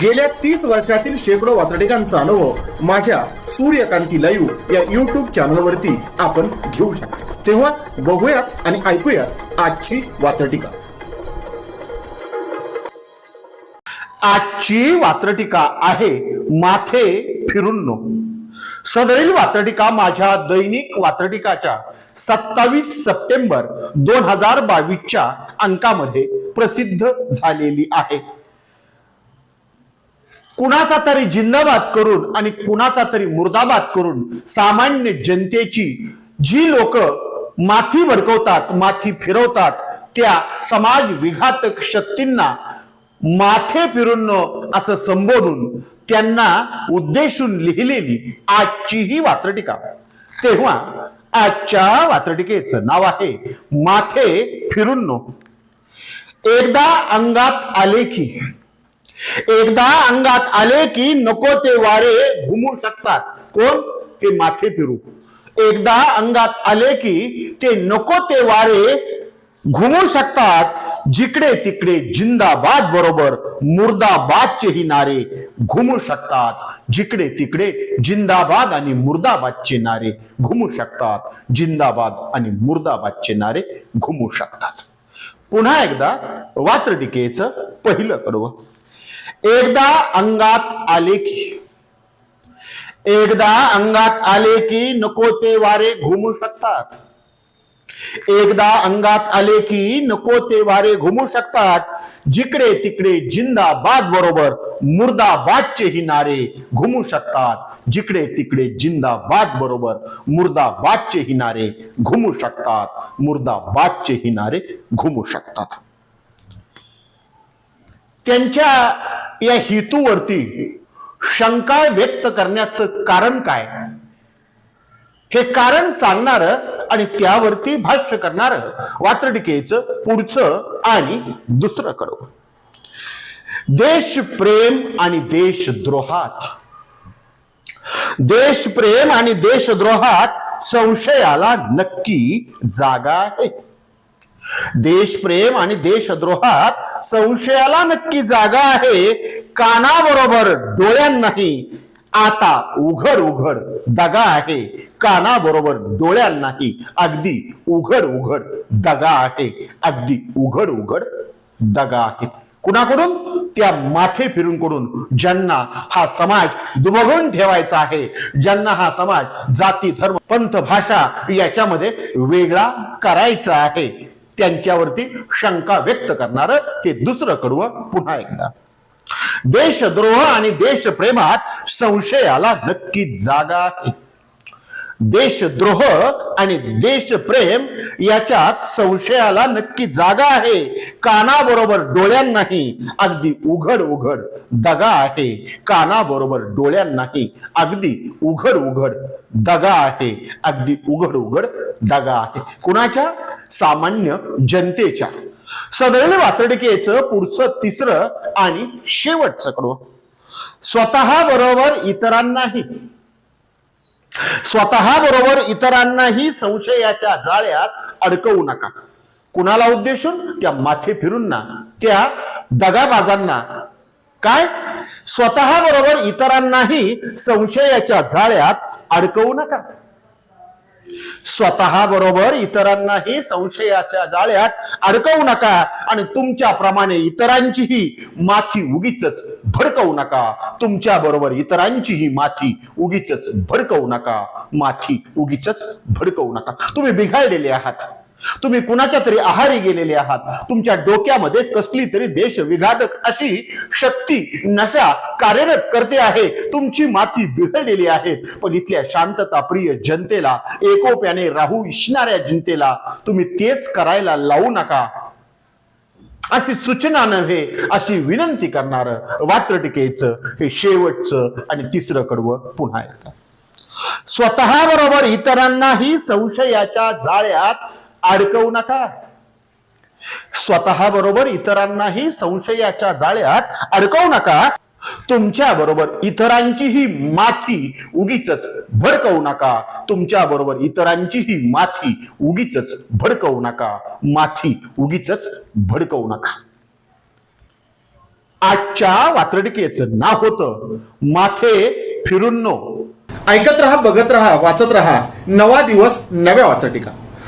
गेल्या तीस वर्षातील शेकडो वातडिकांचा अनुभव माझ्या सूर्यकांती लाईव्ह या युट्यूब चॅनलवरती आपण घेऊ शकतो. तेव्हा बघूयात आणि ऐकूयात आजची वातडिका आजची वात्रटिका आहे माथे फिरून नो. सदरील वात्रटिका माझ्या दैनिक वात्रटिकाच्या सत्तावीस सप्टेंबर दोन हजार बावीसच्या अंकामध्ये प्रसिद्ध झालेली आहे. कुणाचा तरी जिंदाबाद करून आणि कुणाचा तरी मुर्दाबाद करून सामान्य जनतेची जी लोक माथी भडकवतात माथी फिरवतात त्या समाज विघातक शक्तींना माथे फिरून असं संबोधून त्यांना उद्देशून लिहिलेली आजची ही वात्रटिका. तेव्हा आजच्या वात्रटिकेचं नाव आहे माथे फिरून. एकदा अंगात आले की एकदा अंगात आले की नको ते वारे घुमू शकतात. कोण? ते माथे फिरू. एकदा अंगात आले की ते नको ते वारे घुमू शकतात. जिकडे तिकडे जिंदाबाद बरोबर मुर्दाबादचेही नारे घुमू शकतात. जिकडे तिकडे जिंदाबाद आणि मुर्दाबादचे नारे घुमू शकतात. जिंदाबाद आणि मुर्दाबादचे नारे घुमू शकतात. पुन्हा एकदा वात्रटिकेचं पहिलं कडवं. एकदा अंगात आले की. एकदा अंगात आले की नको ते वारे घुमू शकतात. एकदा अंगात आले की नको ते वारे घुमू शकतात. जिकडे तिकडे जिंदाबाद बरोबर मुर्दाबादचे ही नारे घुमू शकतात. जिकडे तिकडे जिंदाबाद बरोबर मुर्दाबादचे ही नारे घुमू शकतात. मुर्दाबादचे ही नारे घुमू शकतात. त्यांच्या या हेतूवरती शंका व्यक्त करण्याचं कारण काय? हे कारण सांगणार आणि त्यावरती भाष्य करणार वात्रटिकेचं पुढचं आणि दुसरं कडव. देशप्रेम आणि देशद्रोहात देशप्रेम आणि देशद्रोहात संशयाला नक्की जागा आहे. देशप्रेम आणि देशद्रोहात संशयाला नक्की जागा आहे. कानाबरोबर डोळ्यांनाही आता उघड उघड दगा आहे. कानाबरोबर डोळ्यांनाही अगदी उघड उघड दगा आहे. अगदी उघड उघड दगा आहे. कुणाकडून? त्या माथे फिरून कडून ज्यांना हा समाज दुबघून ठेवायचा आहे ज्यांना हा समाज जाती धर्म पंथ भाषा याच्यामध्ये वेगळा करायचा आहे. त्यांच्यावरती शंका व्यक्त करणार ते दुसरं कडवं पुन्हा एकदा. देशद्रोह आणि देशप्रेमात संशयाला नक्की जागा आहे. देशद्रोह आणि देशप्रेम याच्यात संशयाला नक्की जागा आहे. कानाबरोबर डोळ्यांनाही अगदी उघड उघड दगा आहे. कानाबरोबर डोळ्यांनाही अगदी उघड उघड दगा आहे. अगदी उघड उघड दगा आहे. कुणाच्या? सामान्य जनतेच्या. सदैव वातडिकेचं पुढचं तिसरं आणि शेवटचं कडवं. स्वतः बरोबर इतरांनाही. स्वतः बरोबर इतरांनाही संशयाच्या जाळ्यात अडकवू नका. कुणाला उद्देशून? त्या माथे फिरून. ना त्या दगाबाजांना. काय? स्वतः बरोबर इतरांनाही संशयाच्या जाळ्यात अडकवू नका. स्वतः बरोबर इतरांनाही संशयाच्या जाळ्यात अडकवू नका आणि तुमच्याप्रमाणे इतरांचीही माथी उगीच भडकवू नका. तुमच्या बरोबर इतरांचीही माथी उगीच भडकवू नका. माथी उगीच भडकवू नका. तुम्ही बिघाडलेले आहात. तुम्ही कुणाच्या तरी आहारी गेलेले आहात? तुमच्या डोक्यामध्ये कसली तरी देश विघातक अशी शक्ती नशा कार्यरत करते आहे. तुमची माती बिघडलेली आहे. पण इथल्या शांतता प्रिय जनतेला एकोप्याने राहू इच्छणाऱ्या जनतेला तुम्ही तेच करायला लावू नका. अशी सूचना नव्हे अशी विनंती करणार वात्रटिकेचं हे शेवटचं आणि तिसरं कडवं पुन्हा एकदा. स्वतः बरोबर इतरांनाही संशयाच्या जाळ्यात अडकवू नका. स्वतः बरोबर इतरांनाही संशयाच्या जाळ्यात अडकवू नका. तुमच्या बरोबर इतरांचीही माथी उगीच भडकवू नका. तुमच्या बरोबर इतरांचीही माथी उगीच भडकवू नका. माथी उगीच भडकवू नका. आजच्या वात्रडिकेच नाव होतं. माथे फिरून नो. ऐकत रहा बघत रहा वाचत रहा. नवा दिवस नव्या वाचटिका